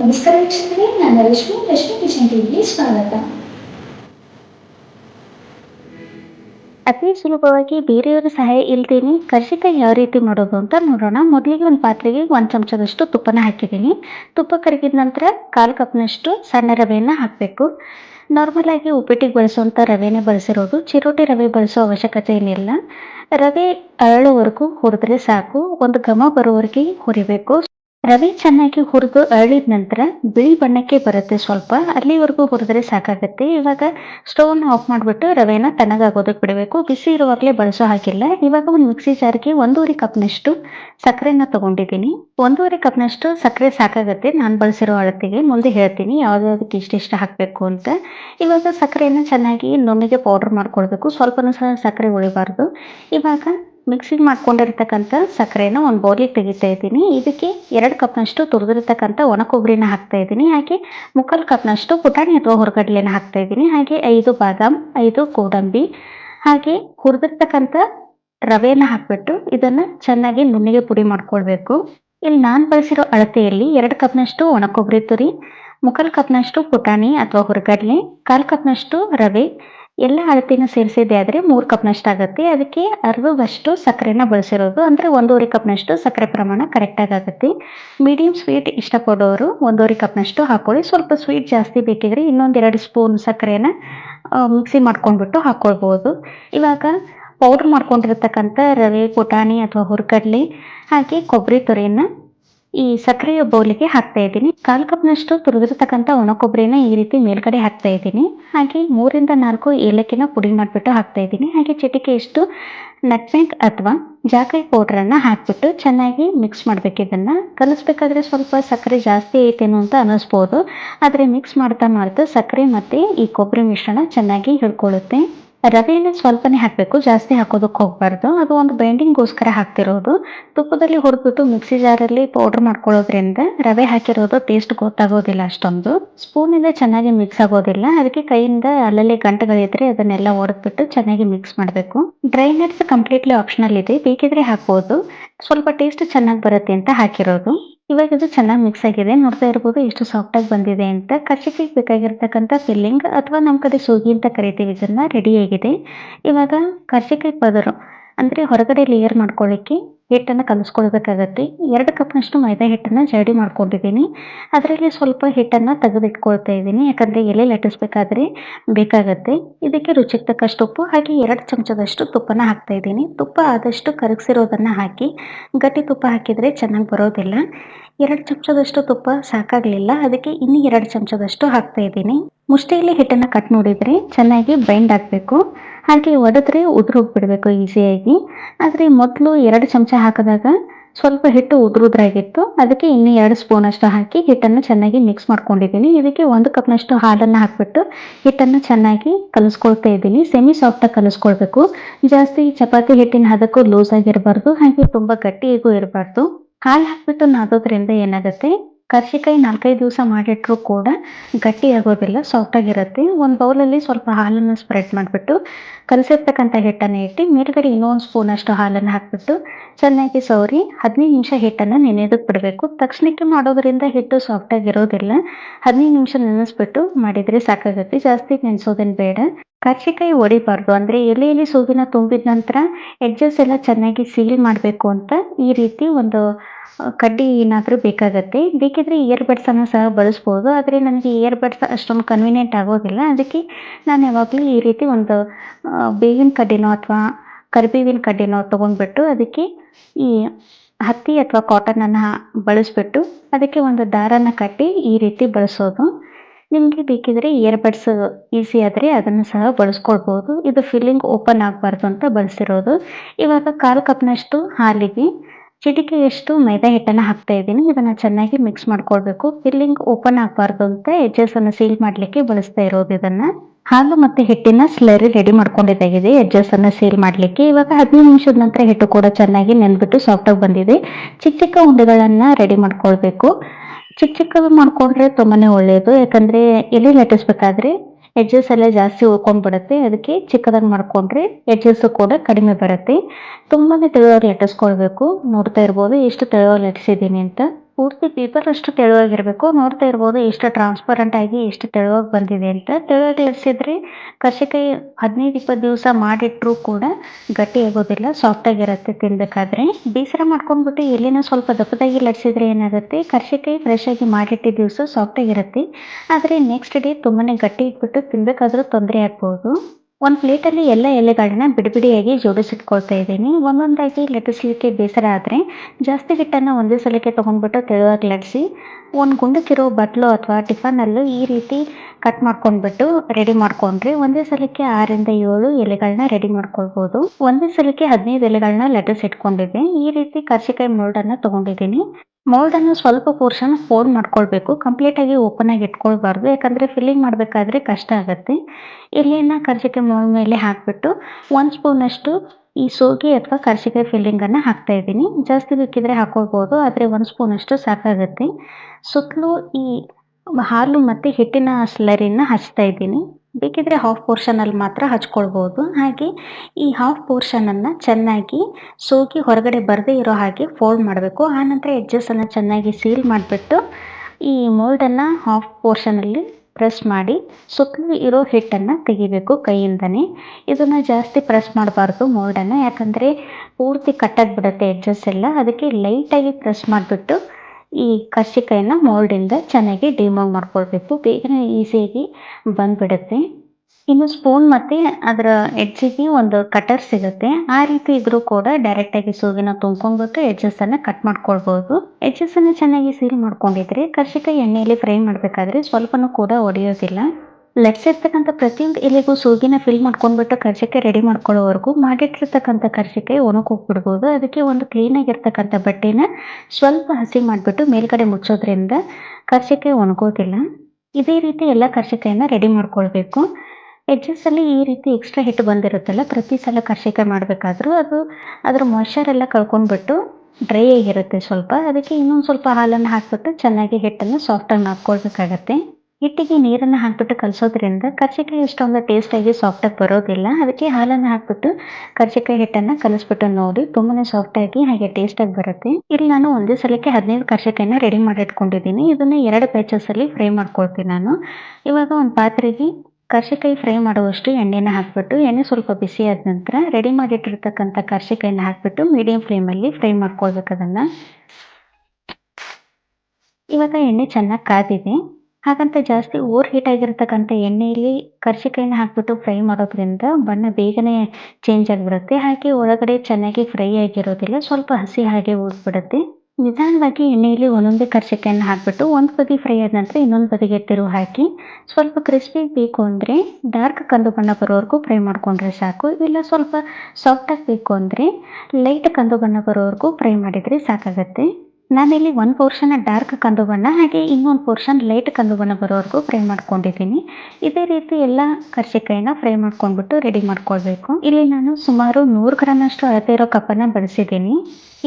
ನಮಸ್ಕಾರ ವೀಕ್ಷಕರೇ, ನಾನು ರಶ್ಮಿ. ರಶ್ಮಿ ಕಿಶನ್ ಟಿವಿಗೆ ಸ್ವಾಗತ. ಅತಿ ಸುಲಭವಾಗಿ ಬೇರೆಯವರ ಸಹಾಯ ಇಲ್ದೇನೆ ಕರ್ಜಿಕಾಯಿ ಯಾವ ರೀತಿ ಮಾಡೋದು ಅಂತ ನೋಡೋಣ. ಮೊದಲಿಗೆ ಒಂದು ಪಾತ್ರೆಗೆ ಒಂದು ಚಮಚದಷ್ಟು ತುಪ್ಪನ ಹಾಕಿದ್ದೀನಿ. ತುಪ್ಪ ಕರಗಿದ ನಂತರ ಕಾಲು ಕಪ್ನಷ್ಟು ಸಣ್ಣ ರವೆಯನ್ನು ಹಾಕಬೇಕು. ನಾರ್ಮಲ್ ಆಗಿ ಉಪ್ಪಿಟ್ಟಿಗೆ ಬಳಸುವಂಥ ರವೆನೇ ಬಳಸಿರೋದು. ಚಿರೋಟಿ ರವೆ ಬಳಸೋ ಅವಶ್ಯಕತೆ ಏನಿಲ್ಲ. ರವೆ ಅರಳುವರೆಗೂ ಹುರಿದ್ರೆ ಸಾಕು. ಒಂದು ಘಮ ಬರೋವರೆಗೆ ಹುರಿಬೇಕು. ರವೆ ಚೆನ್ನಾಗಿ ಹುರಿದು ಅರಳಿದ ನಂತರ ಬಿಳಿ ಬಣ್ಣಕ್ಕೆ ಬರುತ್ತೆ ಸ್ವಲ್ಪ. ಅಲ್ಲಿವರೆಗೂ ಹುರಿದ್ರೆ ಸಾಕಾಗುತ್ತೆ. ಇವಾಗ ಸ್ಟೋವ್ನ ಆಫ್ ಮಾಡಿಬಿಟ್ಟು ರವೆನ ತಣ್ಣಗಾಗೋದಕ್ಕೆ ಬಿಡಬೇಕು. ಬಿಸಿ ಇರುವಾಗಲೇ ಬಳಸೋ ಹಾಗಿಲ್ಲ. ಇವಾಗ ಒಂದು ಮಿಕ್ಸಿ ಜಾರ್ಗೆ ಒಂದೂವರೆ ಕಪ್ನಷ್ಟು ಸಕ್ಕರೆನ ತಗೊಂಡಿದ್ದೀನಿ. ಒಂದೂವರೆ ಕಪ್ನಷ್ಟು ಸಕ್ಕರೆ ಸಾಕಾಗುತ್ತೆ. ನಾನು ಬಳಸಿರೋ ಅಳತೆಗೆ ಮುಂದೆ ಹೇಳ್ತೀನಿ ಯಾವುದಾದಕ್ಕೆ ಇಷ್ಟು ಹಾಕಬೇಕು ಅಂತ. ಇವಾಗ ಸಕ್ಕರೆನ ಚೆನ್ನಾಗಿ ನೊಮ್ಮಿಗೆ ಪೌಡ್ರ್ ಮಾಡ್ಕೊಳ್ಬೇಕು. ಸ್ವಲ್ಪನೂ ಸಹ ಸಕ್ಕರೆ ಉಳಿಬಾರ್ದು ಇವಾಗ ಮಿಕ್ಸಿಗೆ ಮಾಡ್ಕೊಂಡಿರ್ತಕ್ಕಂಥ ಸಕ್ಕರೆನ ಒಂದು ಬೌಲಿಗೆ ತೆಗಿತಾ ಇದ್ದೀನಿ. ಇದಕ್ಕೆ ಎರಡು ಕಪ್ನಷ್ಟು ತುರಿದಿರ್ತಕ್ಕಂಥ ಒಣ ಕೊಬ್ಬರಿನ ಹಾಕ್ತಾ ಇದ್ದೀನಿ. ಹಾಗೆ ಮುಕ್ಕಾಲು ಕಪ್ನಷ್ಟು ಪುಟಾಣಿ ಅಥವಾ ಹೊರಗಡ್ಲೆನ ಹಾಕ್ತಾ ಇದ್ದೀನಿ. ಹಾಗೆ ಐದು ಬಾದಾಮ್, ಐದು ಗೋಡಂಬಿ, ಹಾಗೆ ಹುರಿದಿರ್ತಕ್ಕಂಥ ರವೆಯನ್ನು ಹಾಕ್ಬಿಟ್ಟು ಇದನ್ನು ಚೆನ್ನಾಗಿ ನುಣ್ಣಿಗೆ ಪುಡಿ ಮಾಡ್ಕೊಳ್ಬೇಕು. ಇಲ್ಲಿ ನಾನು ಬಳಸಿರೋ ಅಳತೆಯಲ್ಲಿ ಎರಡು ಕಪ್ನಷ್ಟು ಒಣ ಕೊಬ್ಬರಿ ತುರಿ, ಮುಕ್ಕಾಲು ಕಪ್ನಷ್ಟು ಪುಟಾಣಿ ಅಥವಾ ಹುರಗಡ್ಲೆ, ಕಾಲು ಕಪ್ನಷ್ಟು ರವೆ ಎಲ್ಲ ಅಳತೆನ ಸೇರಿಸಿದ್ದೆ ಆದರೆ ಮೂರು ಕಪ್ನಷ್ಟು ಆಗುತ್ತೆ. ಅದಕ್ಕೆ ಅರ್ಧದಷ್ಟು ಸಕ್ಕರೆನ ಬಳಸಿರೋದು. ಅಂದರೆ ಒಂದೂವರೆ ಕಪ್ನಷ್ಟು ಸಕ್ಕರೆ ಪ್ರಮಾಣ ಕರೆಕ್ಟಾಗಿ ಆಗುತ್ತೆ. ಮೀಡಿಯಮ್ ಸ್ವೀಟ್ ಇಷ್ಟಪಡೋರು ಒಂದೂವರೆ ಕಪ್ನಷ್ಟು ಹಾಕ್ಕೊಳ್ಳಿ ಸ್ವಲ್ಪ ಸ್ವೀಟ್ ಜಾಸ್ತಿ ಬೇಕಿದ್ರೆ ಇನ್ನೊಂದೆರಡು ಸ್ಪೂನ್ ಸಕ್ಕರೆನ ಮಿಕ್ಸಿ ಮಾಡ್ಕೊಂಡ್ಬಿಟ್ಟು ಹಾಕ್ಕೊಳ್ಬೋದು ಇವಾಗ ಪೌಡ್ರ್ ಮಾಡ್ಕೊಂಡಿರ್ತಕ್ಕಂಥ ರವೆ ಪುಟಾಣಿ ಅಥವಾ ಹುರ್ಗಡ್ಲೆ ಹಾಗೆ ಕೊಬ್ಬರಿ ತುರಿಯನ್ನು ಈ ಸಕ್ಕರೆಯ ಬೌಲಿಗೆ ಹಾಕ್ತಾ ಇದ್ದೀನಿ. ಕಾಲು ಕಪ್ನಷ್ಟು ತುರಿದಿರ್ತಕ್ಕಂಥ ಒಣ ಕೊಬ್ಬರಿನ ಈ ರೀತಿ ಮೇಲ್ಗಡೆ ಹಾಕ್ತಾ ಇದ್ದೀನಿ. ಹಾಗೆ ಮೂರಿಂದ ನಾಲ್ಕು ಏಲಕ್ಕಿನ ಪುಡಿ ಮಾಡಿಬಿಟ್ಟು ಹಾಕ್ತಾ ಇದ್ದೀನಿ. ಹಾಗೆ ಚಿಟಿಕೆಯಷ್ಟು ನಟ್ಮೆಗ್ ಅಥವಾ ಜಾಕಾಯಿ ಪೌಡ್ರನ್ನು ಹಾಕಿಬಿಟ್ಟು ಚೆನ್ನಾಗಿ ಮಿಕ್ಸ್ ಮಾಡಬೇಕು ಇದನ್ನು. ಕಲಿಸ್ಬೇಕಾದ್ರೆ ಸ್ವಲ್ಪ ಸಕ್ಕರೆ ಜಾಸ್ತಿ ಐತೇನೋ ಅಂತ ಅನ್ನಿಸ್ಬೋದು. ಆದರೆ ಮಿಕ್ಸ್ ಮಾಡ್ತಾ ಮಾಡ್ತಾ ಸಕ್ಕರೆ ಮತ್ತು ಈ ಕೊಬ್ಬರಿ ಮಿಶ್ರಣ ಚೆನ್ನಾಗಿ ಹಿಡ್ಕೊಳ್ಳುತ್ತೆ. ರವೆನ ಸ್ವಲ್ಪನೇ ಹಾಕಬೇಕು, ಜಾಸ್ತಿ ಹಾಕೋದಕ್ಕೆ ಹೋಗಬಾರ್ದು. ಅದು ಒಂದು ಬೈಂಡಿಂಗ್ಗೋಸ್ಕರ ಹಾಕ್ತಿರೋದು. ತುಪ್ಪದಲ್ಲಿ ಹುರಿದ್ಬಿಟ್ಟು ಮಿಕ್ಸಿ ಜಾರಲ್ಲಿ ಪೌಡ್ರ್ ಮಾಡ್ಕೊಳ್ಳೋದ್ರಿಂದ ರವೆ ಹಾಕಿರೋದು ಟೇಸ್ಟ್ ಗೊತ್ತಾಗೋದಿಲ್ಲ ಅಷ್ಟೊಂದು. ಸ್ಪೂನಿಂದ ಚೆನ್ನಾಗಿ ಮಿಕ್ಸ್ ಆಗೋದಿಲ್ಲ. ಅದಕ್ಕೆ ಕೈಯಿಂದ ಅಲ್ಲಲ್ಲಿ ಗಂಟುಗಳಿದ್ರೆ ಅದನ್ನೆಲ್ಲ ಒಡೆದ್ಬಿಟ್ಟು ಚೆನ್ನಾಗಿ ಮಿಕ್ಸ್ ಮಾಡಬೇಕು. ಡ್ರೈ ನಟ್ಸ್ ಕಂಪ್ಲೀಟ್ಲಿ ಆಪ್ಷನಲ್ ಇದೆ. ಬೇಕಿದ್ರೆ ಹಾಕ್ಬೋದು. ಸ್ವಲ್ಪ ಟೇಸ್ಟ್ ಚೆನ್ನಾಗಿ ಬರುತ್ತೆ ಅಂತ ಹಾಕಿರೋದು. ಇವಾಗ ಇದು ಚೆನ್ನಾಗಿ ಮಿಕ್ಸ್ ಆಗಿದೆ. ನೋಡ್ತಾ ಇರ್ಬೋದು ಎಷ್ಟು ಸಾಫ್ಟಾಗಿ ಬಂದಿದೆ ಅಂತ. ಕರ್ಚಿಕಾಯಿಗೆ ಬೇಕಾಗಿರ್ತಕ್ಕಂಥ ಫಿಲ್ಲಿಂಗ್ ಅಥವಾ ನಮ್ಮ ಕಡೆ ಸೂಗಿ ಅಂತ ಕರಿತೀವಿ ಇದನ್ನು ರೆಡಿ ಆಗಿದೆ. ಇವಾಗ ಕರ್ಚಿಕಾಯಿ ಪದರು ಅಂದರೆ ಹೊರಗಡೆ ಲೇಯರ್ ಮಾಡ್ಕೊಳ್ಳಿಕ್ಕೆ ಹಿಟ್ಟನ್ನು ಕಲಿಸ್ಕೊಳ್ಬೇಕಾಗತ್ತೆ ಎರಡು ಕಪ್ನಷ್ಟು ಮೈದಾ ಹಿಟ್ಟನ್ನು ಜರಡಿ ಮಾಡ್ಕೊಂಡಿದ್ದೀನಿ. ಅದರಲ್ಲಿ ಸ್ವಲ್ಪ ಹಿಟ್ಟನ್ನು ತೆಗೆದಿಟ್ಕೊಳ್ತಾ ಇದ್ದೀನಿ. ಯಾಕಂದರೆ ಎಲೆ ಲಟ್ಟಿಸ್ಬೇಕಾದ್ರೆ ಬೇಕಾಗತ್ತೆ. ಇದಕ್ಕೆ ರುಚಿಗೆ ತಕ್ಕಷ್ಟು ಉಪ್ಪು, ಹಾಗೆ ಎರಡು ಚಮಚದಷ್ಟು ತುಪ್ಪನ ಹಾಕ್ತಾ ಇದ್ದೀನಿ. ತುಪ್ಪ ಆದಷ್ಟು ಕರಗಿಸಿರೋದನ್ನು ಹಾಕಿ, ಗಟ್ಟಿ ತುಪ್ಪ ಹಾಕಿದರೆ ಚೆನ್ನಾಗಿ ಬರೋದಿಲ್ಲ. ಎರಡು ಚಮಚದಷ್ಟು ತುಪ್ಪ ಸಾಕಾಗಲಿಲ್ಲ. ಅದಕ್ಕೆ ಇನ್ನೂ ಎರಡು ಚಮಚದಷ್ಟು ಹಾಕ್ತಾ ಇದ್ದೀನಿ. ಮುಷ್ಟಿಯಲ್ಲಿ ಹಿಟ್ಟನ್ನು ಕಟ್ ನೋಡಿದರೆ ಚೆನ್ನಾಗಿ ಬೈಂಡ್ ಆಗಬೇಕು. ಹಾಗೆ ಒಡೆದ್ರೆ ಉದುರು ಹೋಗ್ಬಿಡಬೇಕು ಈಸಿಯಾಗಿ. ಆದರೆ ಮೊದಲು ಎರಡು ಚಮಚ ಹಾಕಿದಾಗ ಸ್ವಲ್ಪ ಹಿಟ್ಟು ಉದುರುದ್ರಾಗಿತ್ತು. ಅದಕ್ಕೆ ಇನ್ನು ಎರಡು ಸ್ಪೂನಷ್ಟು ಹಾಕಿ ಹಿಟ್ಟನ್ನು ಚೆನ್ನಾಗಿ ಮಿಕ್ಸ್ ಮಾಡ್ಕೊಂಡಿದ್ದೀನಿ. ಇದಕ್ಕೆ ಒಂದು ಕಪ್ನಷ್ಟು ಹಾಲನ್ನು ಹಾಕಿಬಿಟ್ಟು ಹಿಟ್ಟನ್ನು ಚೆನ್ನಾಗಿ ಕಲಿಸ್ಕೊಳ್ತಾ ಇದ್ದೀನಿ. ಸೆಮಿ ಸಾಫ್ಟಾಗಿ ಕಲಿಸ್ಕೊಳ್ಬೇಕು. ಜಾಸ್ತಿ ಚಪಾತಿ ಹಿಟ್ಟಿನ ಹದಕ್ಕೂ ಲೂಸ್ ಆಗಿರಬಾರ್ದು, ಹಾಗೆ ತುಂಬ ಗಟ್ಟಿಯಾಗೂ ಇರಬಾರ್ದು. ಹಾಲು ಹಾಕಿಬಿಟ್ಟು ನಾದೋದ್ರಿಂದ ಏನಾಗುತ್ತೆ? ಕರ್ಜಿಕಾಯಿ ನಾಲ್ಕೈದು ದಿವಸ ಮಾಡಿಟ್ರೂ ಕೂಡ ಗಟ್ಟಿ ಆಗೋದಿಲ್ಲ ಸಾಫ್ಟಾಗಿರುತ್ತೆ ಒಂದು ಬೌಲಲ್ಲಿ ಸ್ವಲ್ಪ ಹಾಲನ್ನು ಸ್ಪ್ರೆಡ್ ಮಾಡಿಬಿಟ್ಟು ಕಲಸಿರ್ತಕ್ಕಂಥ ಹಿಟ್ಟನ್ನು ಇಟ್ಟು ಮೇಲ್ಗಡೆ ಇನ್ನೊಂದು ಸ್ಪೂನಷ್ಟು ಹಾಲನ್ನು ಹಾಕಿಬಿಟ್ಟು ಚೆನ್ನಾಗಿ ಸೌರಿ ಹದಿನೈದು ನಿಮಿಷ ಹಿಟ್ಟನ್ನು ನೆನೆದಕ್ಕೆ ಬಿಡಬೇಕು. ತಕ್ಷಣಕ್ಕೆ ಮಾಡೋದರಿಂದ ಹಿಟ್ಟು ಸಾಫ್ಟಾಗಿರೋದಿಲ್ಲ ಹದಿನೈದು ನಿಮಿಷ ನೆನೆಸ್ಬಿಟ್ಟು ಮಾಡಿದರೆ ಸಾಕಾಗುತ್ತೆ. ಜಾಸ್ತಿ ನೆನೆಸೋದೇನು ಬೇಡ. ಕರ್ಜಿಕಾಯಿ ಒಡಿಬಾರ್ದು. ಅಂದರೆ ಎಲೆಯಲ್ಲಿ ಸೂಗಿನ ತುಂಬಿದ ನಂತರ ಎಡ್ಜಸ್ ಎಲ್ಲ ಚೆನ್ನಾಗಿ ಸೀಲ್ ಮಾಡಬೇಕು ಅಂತ ಈ ರೀತಿ ಒಂದು ಕಡ್ಡಿ ಏನಾದರೂ ಬೇಕಾಗತ್ತೆ. ಬೇಕಿದ್ರೆ ಇಯರ್ ಬಡ್ಸನ್ನು ಸಹ ಬಳಸ್ಬೋದು. ಆದರೆ ನನಗೆ ಇಯರ್ ಬಡ್ಸ್ ಅಷ್ಟೊಂದು ಕನ್ವೀನಿಯೆಂಟ್ ಆಗೋದಿಲ್ಲ. ಅದಕ್ಕೆ ನಾನು ಯಾವಾಗಲೂ ಈ ರೀತಿ ಒಂದು ಬೇವಿನ ಕಡ್ಡಿನೋ ಅಥವಾ ಕರಿಬೇವಿನ ಕಡ್ಡಿನೋ ತೊಗೊಂಡ್ಬಿಟ್ಟು ಅದಕ್ಕೆ ಈ ಹತ್ತಿ ಅಥವಾ ಕಾಟನನ್ನು ಬಳಸ್ಬಿಟ್ಟು ಅದಕ್ಕೆ ಒಂದು ದಾರನ ಕಟ್ಟಿ ಈ ರೀತಿ ಬಳಸೋದು. ನಿಮಗೆ ಬೇಕಿದ್ರೆ ಇಯರ್ ಬಡ್ಸ್ ಈಸಿ ಆದರೆ ಅದನ್ನು ಸಹ ಬಳಸ್ಕೊಳ್ಬೋದು. ಇದು ಫಿಲ್ಲಿಂಗ್ ಓಪನ್ ಆಗಬಾರ್ದು ಅಂತ ಬಳಸಿರೋದು. ಇವಾಗ ಕಾಲು ಕಪ್ನಷ್ಟು ಹಾಲಿಗೆ ಚಿಟಿಕೆಯಷ್ಟು ಮೈದಾ ಹಿಟ್ಟನ್ನು ಹಾಕ್ತಾ ಇದ್ದೀನಿ. ಇದನ್ನು ಚೆನ್ನಾಗಿ ಮಿಕ್ಸ್ ಮಾಡ್ಕೊಳ್ಬೇಕು. ಫಿಲ್ಲಿಂಗ್ ಓಪನ್ ಆಗಬಾರ್ದು ಅಂತ ಎಜ್ಜಸನ್ನು ಸೀಲ್ ಮಾಡಲಿಕ್ಕೆ ಬಳಸ್ತಾ ಇರೋದು ಇದನ್ನು. ಹಾಲು ಮತ್ತು ಹಿಟ್ಟಿನ ಸ್ಲರಿ ರೆಡಿ ಮಾಡ್ಕೊಂಡಿದ್ದಾಗಿದೆ ಎಜ್ಜಸನ್ನು ಸೀಲ್ ಮಾಡಲಿಕ್ಕೆ. ಇವಾಗ ಹದಿನೈದು ನಿಮಿಷದ ನಂತರ ಹಿಟ್ಟು ಕೂಡ ಚೆನ್ನಾಗಿ ನೆನೆಬಿಟ್ಟು ಸಾಫ್ಟಾಗಿ ಬಂದಿದೆ. ಚಿಕ್ಕ ಚಿಕ್ಕ ಉಂಡೆಗಳನ್ನು ರೆಡಿ ಮಾಡ್ಕೊಳ್ಬೇಕು. ಚಿಕ್ಕ ಚಿಕ್ಕದು ಮಾಡ್ಕೊಂಡ್ರೆ ತುಂಬಾನೇ ಒಳ್ಳೆಯದು ಯಾಕಂದರೆ ಎಲೆ ಲಟ್ಟಿಸ್ಬೇಕಾದ್ರೆ ಎಡ್ಜಸ್ ಎಲ್ಲ ಜಾಸ್ತಿ ಉಳ್ಕೊಂಡ್ಬಿಡುತ್ತೆ. ಅದಕ್ಕೆ ಚಿಕ್ಕದಾಗಿ ಮಾಡ್ಕೊಂಡ್ರೆ ಎಡ್ಜಸ್ಸು ಕೂಡ ಕಡಿಮೆ ಬರುತ್ತೆ. ತುಂಬಾನೇ ತೆಳುವಾಗಿ ಲಟ್ಟಿಸ್ಕೊಳ್ಬೇಕು ನೋಡ್ತಾ ಇರ್ಬೋದು, ಎಷ್ಟು ತೆಳುವಾಗಿ ಲಟ್ಟಿಸಿದ್ದೀನಿ ಅಂತ. ಪೂರ್ತಿ ಪೇಪರ್ ಅಷ್ಟು ತೆಳುವಾಗಿರಬೇಕು. ನೋಡ್ತಾ ಇರ್ಬೋದು ಎಷ್ಟು ಟ್ರಾನ್ಸ್ಪರೆಂಟ್ ಆಗಿ ಎಷ್ಟು ತೆಳುವಾಗಿ ಬಂದಿದೆ ಅಂತ. ತೆಳುವಾಗಿ ಲಟ್ಸಿದ್ರೆ ಕರ್ಜಿಕಾಯಿ ಹದಿನೈದು, ಇಪ್ಪತ್ತು ದಿವಸ ಮಾಡಿಟ್ರೂ ಕೂಡ ಗಟ್ಟಿ ಆಗೋದಿಲ್ಲ ಸಾಫ್ಟ್ ಆಗಿರುತ್ತೆ ತಿನ್ಬೇಕಾದ್ರೆ. ಬೇಸರ ಮಾಡ್ಕೊಂಡ್ಬಿಟ್ಟು ಎಲ್ಲಿನ ಸ್ವಲ್ಪ ದಪ್ಪದಾಗಿ ಲಟ್ಸಿದ್ರೆ ಏನಾಗುತ್ತೆ? ಕರ್ಜಿಕಾಯಿ ಫ್ರೆಶ್ ಆಗಿ ಮಾಡಿಟ್ಟಿದ್ದ ದಿವಸ ಸಾಫ್ಟ್ ಆಗಿರುತ್ತೆ. ಆದರೆ ನೆಕ್ಸ್ಟ್ ಡೇ ತುಂಬಾ ಗಟ್ಟಿ ಇಟ್ಬಿಟ್ಟು ತಿನ್ಬೇಕಾದ್ರೂ ತೊಂದರೆ ಆಗ್ಬೋದು. ಒಂದು ಪ್ಲೇಟಲ್ಲಿ ಎಲ್ಲ ಎಲೆಗಳನ್ನ ಬಿಡಿ ಬಿಡಿಯಾಗಿ ಜೋಡಿಸಿಟ್ಕೊಳ್ತಾ ಇದ್ದೀನಿ. ಒಂದೊಂದಾಗಿ ಲಟ್ಟಿಸ್ಲಿಕ್ಕೆ ಬೇಸರ ಆದರೆ ಜಾಸ್ತಿ ಹಿಟ್ಟನ್ನು ಒಂದೇ ಸಲಕ್ಕೆ ತೊಗೊಂಡ್ಬಿಟ್ಟು ತೆಳುವಾಗಿ ಲಟ್ಟಿಸಿ, ಒಂದು ಗುಂಡಕ್ಕಿರೋ ಬಟ್ಲು ಅಥವಾ ಟಿಫನಲ್ಲೂ ಈ ರೀತಿ ಕಟ್ ಮಾಡ್ಕೊಂಡ್ಬಿಟ್ಟು ರೆಡಿ ಮಾಡ್ಕೊಂಡ್ರೆ ಒಂದೇ ಸಲಕ್ಕೆ ಆರರಿಂದ ಏಳು ಎಲೆಗಳನ್ನ ರೆಡಿ ಮಾಡ್ಕೊಳ್ಬೋದು. ಒಂದೇ ಸಲಕ್ಕೆ ಹದಿನೈದು ಎಲೆಗಳನ್ನ ಲಟ್ಟಿಸಿಟ್ಕೊಂಡಿದ್ದೆ. ಈ ರೀತಿ ಕರ್ಸಿಕಾಯಿ ಮೋಲ್ಡನ್ನು ತೊಗೊಂಡಿದ್ದೀನಿ. ಮೋಲ್ಡನ್ನು ಸ್ವಲ್ಪ ಪೋರ್ಷನ್ ಫೋಲ್ಡ್ ಮಾಡ್ಕೊಳ್ಬೇಕು. ಕಂಪ್ಲೀಟಾಗಿ ಓಪನ್ ಆಗಿ ಇಟ್ಕೊಳ್ಬಾರ್ದು. ಯಾಕಂದರೆ ಫಿಲ್ಲಿಂಗ್ ಮಾಡಬೇಕಾದ್ರೆ ಕಷ್ಟ ಆಗುತ್ತೆ. ಇಲ್ಲಿನ ಕರ್ಜಿಕಾಯಿ ಮೋಲ್ಡ್ ಮೇಲೆ ಹಾಕಿಬಿಟ್ಟು ಒಂದು ಸ್ಪೂನಷ್ಟು ಈ ಸೋಗಿ ಅಥವಾ ಕರ್ಜಿಕಾಯಿ ಫಿಲ್ಲಿಂಗನ್ನು ಹಾಕ್ತಾ ಇದ್ದೀನಿ. ಜಾಸ್ತಿ ಬೇಕಿದ್ರೆ ಹಾಕೊಳ್ಬೋದು, ಆದರೆ ಒಂದು ಸ್ಪೂನಷ್ಟು ಸಾಕಾಗುತ್ತೆ. ಸುತ್ತಲೂ ಈ ಹಾಲು ಮತ್ತು ಹಿಟ್ಟಿನ ಸ್ಲರಿನ ಹಚ್ತಾ ಇದ್ದೀನಿ. ಬೇಕಿದ್ರೆ ಹಾಫ್ ಪೋರ್ಷನಲ್ಲಿ ಮಾತ್ರ ಹಚ್ಕೊಳ್ಬೋದು. ಹಾಗೆ ಈ ಹಾಫ್ ಪೋರ್ಷನನ್ನು ಚೆನ್ನಾಗಿ ಸೋಕಿ ಹೊರಗಡೆ ಬರದೇ ಇರೋ ಹಾಗೆ ಫೋಲ್ಡ್ ಮಾಡಬೇಕು. ಆನಂತರ ಎಡ್ಜಸ್ಸನ್ನು ಚೆನ್ನಾಗಿ ಸೀಲ್ ಮಾಡಿಬಿಟ್ಟು ಈ ಮೋಲ್ಡನ್ನು ಹಾಫ್ ಪೋರ್ಷನಲ್ಲಿ ಪ್ರೆಸ್ ಮಾಡಿ ಸುತ್ತಲೂ ಇರೋ ಹಿಟ್ಟನ್ನು ತೆಗಿಬೇಕು ಕೈಯಿಂದನೇ. ಇದನ್ನು ಜಾಸ್ತಿ ಪ್ರೆಸ್ ಮಾಡಬಾರ್ದು ಮೋಲ್ಡನ್ನು ಯಾಕಂದರೆ ಪೂರ್ತಿ ಕಟ್ಟಾಗಿಬಿಡುತ್ತೆ ಎಡ್ಜಸ್ ಎಲ್ಲ. ಅದಕ್ಕೆ ಲೈಟಾಗಿ ಪ್ರೆಸ್ ಮಾಡಿಬಿಟ್ಟು ಈ ಕರ್ಜಿಕಾಯಿನ ಮೋಲ್ಡಿಂದ ಚೆನ್ನಾಗಿ ಡಿಮೋಲ್ಡ್ ಮಾಡ್ಕೊಳ್ಬೇಕು. ಬೇಗನೆ ಈಸಿಯಾಗಿ ಬಂದ್ಬಿಡುತ್ತೆ. ಇನ್ನು ಸ್ಪೂನ್ ಮತ್ತು ಅದರ ಎಡ್ಜಿಗೆ ಒಂದು ಕಟರ್ ಸಿಗುತ್ತೆ. ಆ ರೀತಿ ಇದ್ರೂ ಕೂಡ ಡೈರೆಕ್ಟಾಗಿ ಸೂಗಿನ ತುಂಬ್ಕೊಂಡ್ಬಿಟ್ಟು ಎಡ್ಜಸ್ಸನ್ನು ಕಟ್ ಮಾಡ್ಕೊಳ್ಬೋದು. ಎಡ್ಜಸ್ಸನ್ನು ಚೆನ್ನಾಗಿ ಸೀಲ್ ಮಾಡ್ಕೊಂಡಿದ್ರೆ ಕರ್ಜಿಕಾಯಿ ಎಣ್ಣೆಯಲ್ಲಿ ಫ್ರೈ ಮಾಡಬೇಕಾದ್ರೆ ಸ್ವಲ್ಪನೂ ಕೂಡ ಒಡೆಯೋದಿಲ್ಲ. ಲಟ್ಸಿರ್ತಕ್ಕಂಥ ಪ್ರತಿಯೊಂದು ಎಲೆಗೂ ಸೂಗಿನ ಫಿಲ್ ಮಾಡ್ಕೊಂಡ್ಬಿಟ್ಟು ಕರ್ಜಿಕಾಯಿ ರೆಡಿ ಮಾಡ್ಕೊಳ್ಳೋವರೆಗೂ ಮಾಡಿಟ್ಟಿರ್ತಕ್ಕಂಥ ಕರ್ಜಿಕಾಯಿ ಒಣಗೋಗ್ಬಿಡ್ಬೋದು ಅದಕ್ಕೆ ಒಂದು ಕ್ಲೀನಾಗಿರ್ತಕ್ಕಂಥ ಬಟ್ಟೆನ ಸ್ವಲ್ಪ ಹಸಿ ಮಾಡಿಬಿಟ್ಟು ಮೇಲ್ಗಡೆ ಮುಚ್ಚೋದ್ರಿಂದ ಕರ್ಜಿಕಾಯಿ ಒಣಗೋದಿಲ್ಲ. ಇದೇ ರೀತಿ ಎಲ್ಲ ಕರ್ಜಿಕಾಯಿನ ರೆಡಿ ಮಾಡ್ಕೊಳ್ಬೇಕು. ಎಡ್ಜಸ್ಸಲ್ಲಿ ಈ ರೀತಿ ಎಕ್ಸ್ಟ್ರಾ ಹಿಟ್ಟು ಬಂದಿರುತ್ತಲ್ಲ, ಪ್ರತಿ ಸಲ ಕರ್ಜಿಕಾಯಿ ಮಾಡಬೇಕಾದ್ರೂ ಅದು ಅದರ ಮಾಯ್ಶ್ಚರ್ ಎಲ್ಲ ಕಳ್ಕೊಂಡ್ಬಿಟ್ಟು ಡ್ರೈ ಆಗಿರುತ್ತೆ ಸ್ವಲ್ಪ. ಅದಕ್ಕೆ ಇನ್ನೊಂದು ಸ್ವಲ್ಪ ಹಾಲನ್ನು ಹಾಕ್ಬಿಟ್ಟು ಚೆನ್ನಾಗಿ ಹಿಟ್ಟನ್ನು ಸಾಫ್ಟಾಗಿ ನಾದ್ಕೊಳ್ಬೇಕಾಗತ್ತೆ ಹಿಟ್ಟಿಗೆ ನೀರನ್ನು ಹಾಕ್ಬಿಟ್ಟು ಕಲಸೋದ್ರಿಂದ ಕರ್ಜಿಕಾಯಿ ಅಷ್ಟೊಂದು ಟೇಸ್ಟಾಗಿ ಸಾಫ್ಟಾಗಿ ಬರೋದಿಲ್ಲ. ಅದಕ್ಕೆ ಹಾಲನ್ನು ಹಾಕ್ಬಿಟ್ಟು ಕರ್ಜಿಕಾಯಿ ಹಿಟ್ಟನ್ನು ಕಲಿಸ್ಬಿಟ್ಟು ನೋಡಿ ತುಂಬಾ ಸಾಫ್ಟಾಗಿ ಹಾಗೆ ಟೇಸ್ಟಾಗಿ ಬರುತ್ತೆ. ಇಲ್ಲಿ ನಾನು ಒಂದೇ ಸಲಕ್ಕೆ ಹದಿನೈದು ಕರ್ಜಿಕಾಯಿನ ರೆಡಿ ಮಾಡಿಟ್ಕೊಂಡಿದ್ದೀನಿ ಇದನ್ನು ಎರಡು ಬ್ಯಾಚಸಲ್ಲಿ ಫ್ರೈ ಮಾಡ್ಕೊಳ್ತೀನಿ ನಾನು. ಇವಾಗ ಒಂದು ಪಾತ್ರೆಗೆ ಕರ್ಜಿಕಾಯಿ ಫ್ರೈ ಮಾಡುವಷ್ಟು ಎಣ್ಣೆನ ಹಾಕ್ಬಿಟ್ಟು, ಎಣ್ಣೆ ಸ್ವಲ್ಪ ಬಿಸಿ ಆದ ನಂತರ ರೆಡಿ ಮಾಡಿಟ್ಟಿರ್ತಕ್ಕಂಥ ಕರ್ಜಿಕಾಯಿನ ಹಾಕ್ಬಿಟ್ಟು ಮೀಡಿಯಂ ಫ್ಲೇಮಲ್ಲಿ ಫ್ರೈ ಮಾಡ್ಕೊಳ್ಬೇಕು ಅದನ್ನು. ಇವಾಗ ಎಣ್ಣೆ ಚೆನ್ನಾಗಿ ಕಾದಿದೆ. ಹಾಗಂತ ಜಾಸ್ತಿ ಓವರ್ ಹೀಟ್ ಆಗಿರತಕ್ಕಂಥ ಎಣ್ಣೆಯಲ್ಲಿ ಕರ್ಜಿಕಾಯಿನ ಹಾಕಿಬಿಟ್ಟು ಫ್ರೈ ಮಾಡೋದ್ರಿಂದ ಬಣ್ಣ ಬೇಗನೆ ಚೇಂಜ್ ಆಗಿಬಿಡುತ್ತೆ. ಹಾಗೆ ಒಳಗಡೆ ಚೆನ್ನಾಗಿ ಫ್ರೈ ಆಗಿರೋದಿಲ್ಲ, ಸ್ವಲ್ಪ ಹಸಿ ಹಾಗೆ ಉಳಿದ್ಬಿಡುತ್ತೆ ನಿಧಾನವಾಗಿ ಎಣ್ಣೆಯಲ್ಲಿ ಒಂದೊಂದೇ ಕರ್ಜಿಕಾಯನ್ನು ಹಾಕಿಬಿಟ್ಟು ಒಂದು ಬದಿ ಫ್ರೈ ಆದ ನಂತರ ಇನ್ನೊಂದು ಬದಿಗೆ ತಿರುವು ಹಾಕಿ, ಸ್ವಲ್ಪ ಕ್ರಿಸ್ಪಿ ಬೇಕು ಅಂದರೆ ಡಾರ್ಕ್ ಕಂದು ಬಣ್ಣ ಬರೋವರೆಗೂ ಫ್ರೈ ಮಾಡಿಕೊಂಡ್ರೆ ಸಾಕು. ಇಲ್ಲ ಸ್ವಲ್ಪ ಸಾಫ್ಟಾಗಿ ಬೇಕು ಅಂದರೆ ಲೈಟ್ ಕಂದು ಬಣ್ಣ ಬರೋವರೆಗೂ ಫ್ರೈ ಮಾಡಿದರೆ ಸಾಕಾಗತ್ತೆ. ನಾನಿಲ್ಲಿ ಒಂದು ಪೋರ್ಷನ್ ಡಾರ್ಕ್ ಕಂದು ಬಣ್ಣ ಹಾಗೆ ಇನ್ನೊಂದು ಪೋರ್ಷನ್ ಲೈಟ್ ಕಂದು ಬಣ್ಣ ಬರೋವರೆಗೂ ಫ್ರೈ ಮಾಡ್ಕೊಂಡಿದ್ದೀನಿ. ಇದೇ ರೀತಿ ಎಲ್ಲ ಕರ್ಜಿಕಾಯಿನ ಫ್ರೈ ಮಾಡ್ಕೊಂಡ್ಬಿಟ್ಟು ರೆಡಿ ಮಾಡ್ಕೊಳ್ಬೇಕು. ಇಲ್ಲಿ ನಾನು ಸುಮಾರು ನೂರು ಗ್ರಾಮಷ್ಟು ಅಳತೆ ಇರೋ ಕಪ್ಪನ್ನು ಬಳಸಿದ್ದೀನಿ.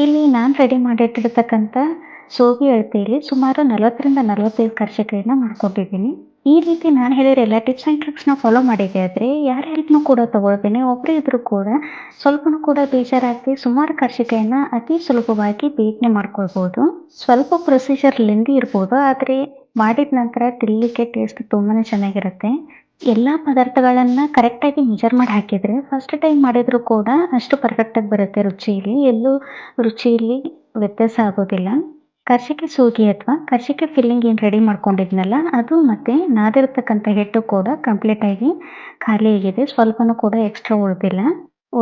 ಇಲ್ಲಿ ನಾನು ರೆಡಿ ಮಾಡಿಟ್ಟಿರ್ತಕ್ಕಂಥ ಸೋಗಿ ಅಳತೆಯಲ್ಲಿ ಸುಮಾರು ನಲವತ್ತರಿಂದ ನಲವತ್ತೈದು ಕರ್ಜಿಕಾಯಿನ ಮಾಡ್ಕೊಂಡಿದ್ದೀನಿ. ಈ ರೀತಿ ನಾನು ಹೇಳಿರೋ ಎಲ್ಲ ಟಿಪ್ಸ್ ಆ್ಯಂಡ್ ಟ್ರಿಕ್ಸ್ನ ಫಾಲೋ ಮಾಡಿದ್ದೆ ಆದರೆ ಯಾರ ಹೆಲ್ಪ್ನೂ ಕೂಡ ತೊಗೊಳ್ತೇನೆ ಒಬ್ಬರೇ ಇದ್ದರೂ ಕೂಡ ಸ್ವಲ್ಪನೂ ಕೂಡ ಬೇಜಾರಾಗಿ ಸುಮಾರು ಕರ್ಷಿಕೆಯನ್ನು ಅತಿ ಸುಲಭವಾಗಿ ಬೇಗನೆ ಮಾಡ್ಕೊಳ್ಬೋದು. ಸ್ವಲ್ಪ ಪ್ರೊಸೀಜರ್ ಲೆಂದಿ ಇರ್ಬೋದು, ಆದರೆ ಮಾಡಿದ ನಂತರ ತಿನ್ನಲಿಕ್ಕೆ ಟೇಸ್ಟ್ ತುಂಬಾ ಚೆನ್ನಾಗಿರುತ್ತೆ. ಎಲ್ಲ ಪದಾರ್ಥಗಳನ್ನು ಕರೆಕ್ಟಾಗಿ ಮೆಜರ್ ಮಾಡಿ ಹಾಕಿದರೆ ಫಸ್ಟ್ ಟೈಮ್ ಮಾಡಿದರೂ ಕೂಡ ಅಷ್ಟು ಪರ್ಫೆಕ್ಟಾಗಿ ಬರುತ್ತೆ ರುಚಿಯಲ್ಲಿ ಎಲ್ಲೂ ರುಚಿಯಲ್ಲಿ ವ್ಯತ್ಯಾಸ ಆಗೋದಿಲ್ಲ. ಕರ್ಜಿಕಾಯಿ ಸೂಗಿ ಅಥವಾ ಕರ್ಷಿಕೆ ಫಿಲ್ಲಿಂಗ್ ಏನು ರೆಡಿ ಮಾಡ್ಕೊಂಡಿದ್ನಲ್ಲ, ಅದು ಮತ್ತು ನಾದಿರ್ತಕ್ಕಂಥ ಹೆಟ್ಟು ಕೂಡ ಕಂಪ್ಲೀಟಾಗಿ ಖಾಲಿ ಆಗಿದೆ. ಸ್ವಲ್ಪನೂ ಕೂಡ ಎಕ್ಸ್ಟ್ರಾ ಉಳಿದಿಲ್ಲ.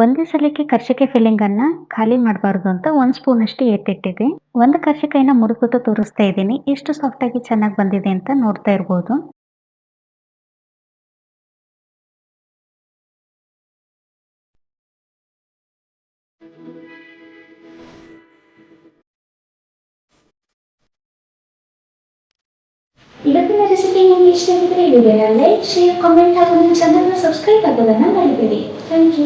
ಒಂದೇ ಸಲಕ್ಕೆ ಕರ್ಜಿಕಾಯಿ ಫಿಲ್ಲಿಂಗನ್ನು ಖಾಲಿ ಮಾಡಬಾರ್ದು ಅಂತ ಒಂದು ಸ್ಪೂನಷ್ಟು ಎತ್ತಿಟ್ಟಿದೆ. ಒಂದು ಕರ್ಷಿಕಾಯಿನ ಮುರುಕುತ್ತಾ ತೋರಿಸ್ತಾ ಇದ್ದೀನಿ. ಎಷ್ಟು ಸಾಫ್ಟಾಗಿ ಚೆನ್ನಾಗಿ ಬಂದಿದೆ ಅಂತ ನೋಡ್ತಾ ಇರ್ಬೋದು. ಇವತ್ತಿನ ರೆಸಿಪಿ ನಿಮಗೆ ಇಷ್ಟ ಆಗಿದ್ರೆ ವಿಡಿಯೋನ ಲೈಕ್ ಶೇರ್ ಕಾಮೆಂಟ್ ಹಾಗೂ ನಿಮ್ಮ ಚಾನಲ್ನ ಸಬ್ಸ್ಕ್ರೈಬ್ ಆಗೋದನ್ನು ಮರಿಬೇಡಿ. Thank you